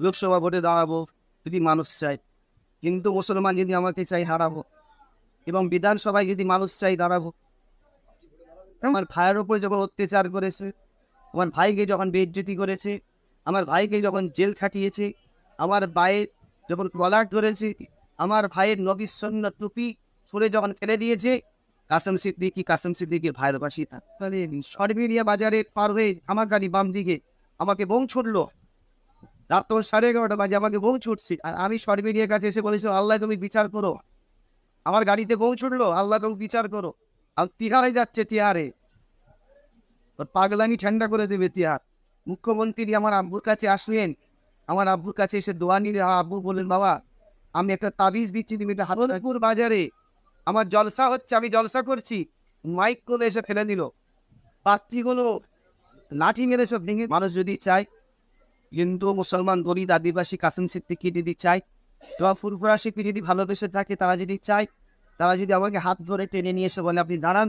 লোকসভা ভোটে দাঁড়াবো, যদি মানুষ চায়। কিন্তু মুসলমান যদি আমাকে চাই হারাবো এবং বিধানসভায় যদি মানুষ চাই দাঁড়াবো, আমার ভাইয়ের ওপরে যখন অত্যাচার করেছে, আমার ভাইকে যখন বেজ্জতি করেছে, আমার ভাইকে যখন জেল খাটিয়েছে, আমার ভাইয়ের যখন কলার ধরেছে, আমার ভাইয়ের নবিসন্ন টুপি ছুঁড়ে যখন ফেলে দিয়েছে, কাসম সিদ্দিকি, কাসম সিদ্দিকির ভাইয়ের পাশে তাহলে সরবেরিয়া বাজারে পার হয়ে আমার গাড়ি বাম দিকে, আমাকে বোম ছুটলো রাত তো সাড়ে এগারোটা বাজে, আমাকে বোম ছুটছে। আর আমি সরবেরিয়ার কাছে এসে বলেছি, আল্লাহ তুমি বিচার করো। আমার গাড়িতে বোম ছুটলো, আল্লাহ তুমি বিচার করো। আর তিহারে যাচ্ছে তিহারে। ওর পাগলামি ঠান্ডা করে দেবে তিহার। মুখ্যমন্ত্রী আমার আব্বুর কাছে আসলেন। আমার আব্বুর কাছে এসে দোয়া নিলে আব্বু বললেন, বাবা, আমি একটা তাবিজ দিচ্ছি, তুমি এটা হারনপুর বাজারে। আমার জলসা হচ্ছে, আমি জলসা করছি। মাইক করে এসে ফেলে দিল। পাত্রীগুলো লাঠি মেরে সব ভেঙে মানুষ যদি চায় হিন্দু, মুসলমান, দলিত, আদিবাসী, কাসিম সিদ্দিকি যদি চায় বা ফুরফুরা শিল্পী যদি ভালোবেসে থাকে, তারা যদি চায়, তারা যদি আমাকে হাত ধরে টেনে নিয়ে এসে বলে, আপনি দাঁড়ান।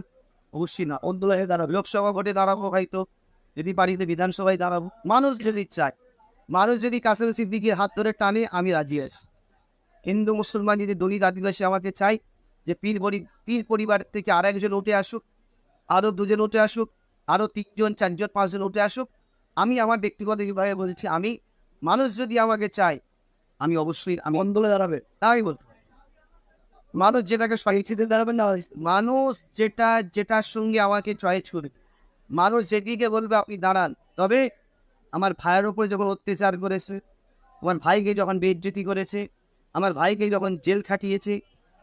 অবশ্যই না অন্দোলনে দাঁড়াবো লোকসভা ভোটে দাঁড়াবো হয়তো, যদি বাড়িতে বিধানসভায় দাঁড়াবো। মানুষ যদি চায়, মানুষ যদি কাসিম সিদ্দিকির হাত ধরে টানে, আমি রাজি আছি। হিন্দু, মুসলমান যদি দলিত, আদিবাসী আমাকে চাই যে পরি পীর পরিবার থেকে আর একজন উঠে আসুক আরও দুজন উঠে আসুক আরও তিনজন, চারজন, পাঁচজন উঠে আসুক আমি আমার ব্যক্তিগতভাবে বলছি আমি মানুষ যদি আমাকে চায় আমি অবশ্যই আমি আন্দোলনে দাঁড়াবে। তাই বল মানুষ যেটাকে স্বইচ্ছিতে দাঁড়াবে না মানুষ যেটা যেটার সঙ্গে আমাকে চয়েস করবে। মানুষ যেদিকে বলবে আপনি দাঁড়ান। তবে আমার ভাইয়ের ওপরে যখন অত্যাচার করেছে আমার ভাইকে যখন বেজ্জতি করেছে আমার ভাইকে যখন জেল খাটিয়েছে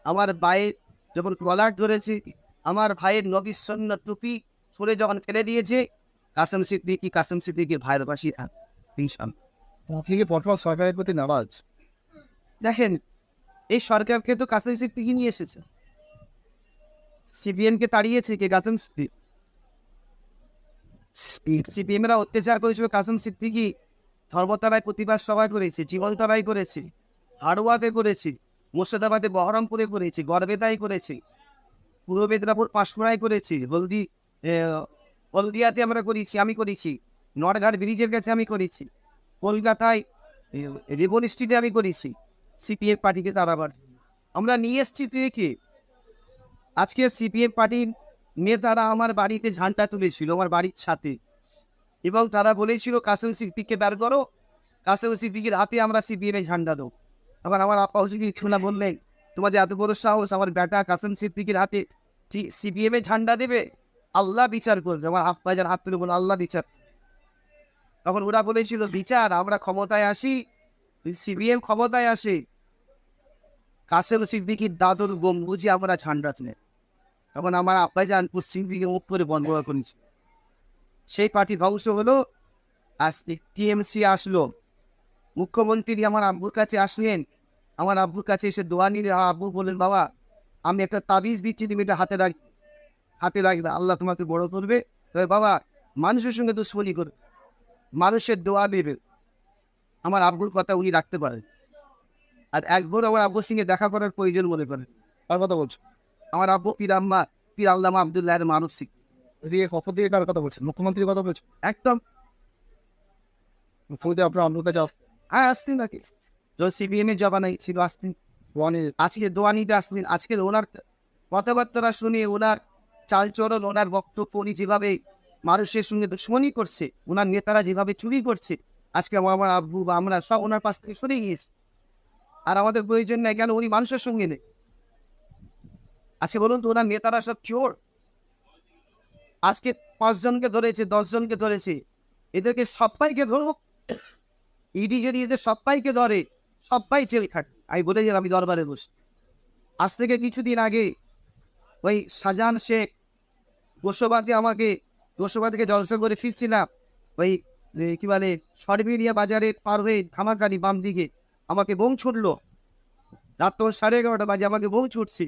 আমার ভাইয়ের যখন কলার ধরেছে আমার ভাইয়ের নবিসন্ন টুপি ছুঁড়ে যখন ফেলে দিয়েছে কাসম সিদ্দিকি কাসম সিদ্দিকির ভাইয়ের পাশে আপনি কি বর্তমান সরকারের প্রতি নারাজ? দেখেন এই সরকারকে তো কাসেম সিদ্দিকি নিয়ে এসেছে। সিপিএমকে তাড়িয়েছে কে কাসেম সিদ্দিক? সিপিএমরা অত্যাচার করেছিল কাসেম সিদ্দিকি। ধর্মতলায় প্রতিবাদ সভা করেছে জীবনতলায় করেছে হাড়ুয়াতে করেছে মুর্শিদাবাদে বহরমপুরে করেছে গড়বেতায় করেছে পূর্ব মেদিনীপুর পাঁশকুড়ায় করেছে হলদি হলদিয়াতে আমরা করেছি, আমি করেছি। নটঘাট ব্রিজের কাছে আমি করেছি। কলকাতায় রিবন স্ট্রিটে আমি করেছি, সিপিএম পার্টিকে তাড়াবার। আমরা নিয়ে এসছি তুই কি আজকে সিপিএম পার্টির নেতারা আমার বাড়িতে ঝান্ডা তুলেছিল, আমার বাড়ির ছাতে। এবং তারা বলেছিল, কাসেম সিদ্দিককে বের করো। কাসেম সিদ্দিকের হাতে আমরা সিপিএম ঝান্ডা দেবো। আবার আমার আপা হুজুরি খুনা বললেন, তোমাদের এত বড় সাহস, আমার বেটা কাসেম সিদ্দিকের হাতে সিপিএম ঝান্ডা দেবে? আল্লাহ বিচার করবে। আমার যার হাত তুলে বলে আল্লাহ বিচার। তখন ওরা বলেছিল, বিচার, আমরা ক্ষমতায় আসি, সিপিএম ক্ষমতায় আসে। কাসেম সিদ্দিকির দাদুর গম্বুজি আমরা ঝান্ডা তুলে তখন আমার আব্বাই যান পশ্চিম দিকে মুখ করে বন্ধ করেছে। সেই পার্টি ধ্বংস হলো আজকে টিএমসি আসলো। মুখ্যমন্ত্রী আমার আব্বুর কাছে আসলেন। আমার আব্বুর কাছে এসে দোয়া নিলে আব্বু বললেন, বাবা, আমি একটা তাবিজ দিচ্ছি, তুমি এটা হাতে রাখ হাতে রাখবে আল্লাহ তোমাকে বড় করবে। তবে বাবা মানুষের সঙ্গে দুশ্মনী করবে মানুষের দোয়া নেবে। আমার আব্বুর কথা উনি রাখতে পারেন। আর একবার আমার আব্বুর সঙ্গে দেখা করার প্রয়োজন মনে করেন। কার কথা বলছেন আমার আব্বু পীর আম্মা পীর আল্লামা আবদুল্লাহ মানসিক এদিকে কখন থেকে কার কথা বলছেন মুখ্যমন্ত্রীর কথা বলছেন একদম। মুখ্যমন্ত্রী আপনার আপনার কাছে আসতে হ্যাঁ আসতেন নাকি? যখন সিপিএম এর জবানাই ছিল আসতেন আজকে দোয়া নিতে আসলেন। আজকের ওনার কথাবার্তা শুনে ওনার চালচরণ ওনার বক্তব্য, উনি যেভাবে মানুষের সঙ্গে দুশ্মনী করছে ওনার নেতারা যেভাবে চুরি করছে, আজকে আমার আব্বু বা আমরা সব ওনার পাশ থেকে সরে গিয়েছি। আর আমাদের প্রয়োজন নেই কেন উনি মানুষের সঙ্গে নেই? আজকে বলুন তো ওনার নেতারা সব চোর? আজকে পাঁচজনকে ধরেছে, দশজনকে ধরেছে, এদেরকে সবাইকে ধরুক। ইডি যদি এদের সবাইকে ধরে, সবাই জেল খাট আমি বলেছিলাম আমি দরবারে বসে। আজ থেকে কিছুদিন আগে ওই শাহজাহান শেখ গোসবাদে আমাকে গোসবা থেকে জলসা করে ফিরছিলাম। ওই কি বলে সরবেরিয়া বাজারে পার হয়ে ধামাকারি বাম দিকে আমাকে বোম ছুটলো। রাত তো সাড়ে এগারোটা বাজে, আমাকে বোম ছুটছে।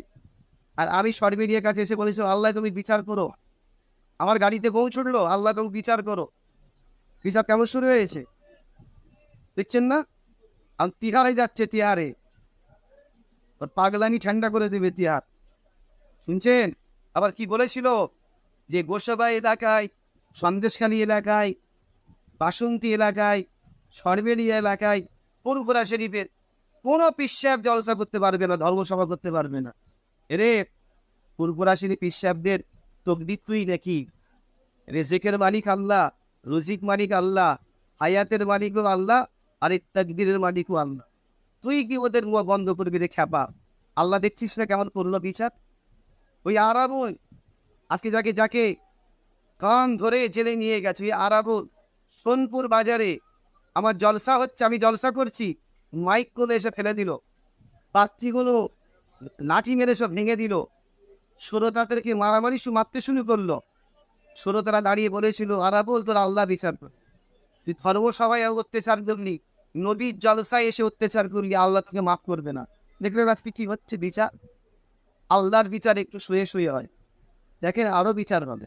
আর আমি সরবেরিয়ার কাছে এসে বলেছি, আল্লাহ তুমি বিচার করো। আমার গাড়িতে বোম ছুটলো, আল্লাহ তুমি বিচার করো। বিচার কেমন শুরু হয়েছে? দেখছেন না? আর তিহারে যাচ্ছে তিহারে। ওর পাগলামি ঠান্ডা করে দেবে তিহার। শুনছেন? আবার কি বলেছিল? যে গোসাবা এলাকায়, সন্দেশখালী এলাকায়, বাসন্তী এলাকায়, সরবেরিয়া এলাকায় ফুরফুরা শরীফের কোনো পিসাব জলসা করতে পারবে না, ধর্মসভা করতে পারবে না। এরে ফুরফুরা শরীফ পিসাবদের তকদির তুই নাকি? রেজেকের মালিক আল্লাহ, রুজিক মালিক আল্লাহ, হায়াতের মালিকও আল্লাহ, আর এই তাকদিরের মালিকও আল্লাহ। তুই কি ওদের মুখ বন্ধ করবি রে খ্যাপা? আল্লাহ দেখছিস না কেমন করল বিচার? ওই আরাবুল আজকে যাকে যাকে কান ধরে জেলে নিয়ে গেছে, ওই আরাবুল সোনপুর বাজারে আমার জলসা হচ্ছে, আমি জলসা করছি। মাইক করে এসে ফেলে দিল। পাত্রীগুলো লাঠি মেরে সব ভেঙে দিল। শ্রোতাদেরকে মারামারি শু, মারতে শুরু করল। শ্রোতারা দাঁড়িয়ে বলেছিল আরাবুল তোর আল্লাহ বিচার তুই ধর্মসভায় অত্যাচার করলি, নবীর জলসায় এসে অত্যাচার করলি, আল্লাহ তোকে মাফ করবে না। দেখলেন আজকে কি হচ্ছে বিচার? আল্লাহর বিচার একটু শুয়ে শুয়ে হয়। দেখেন আরও বিচার হবে।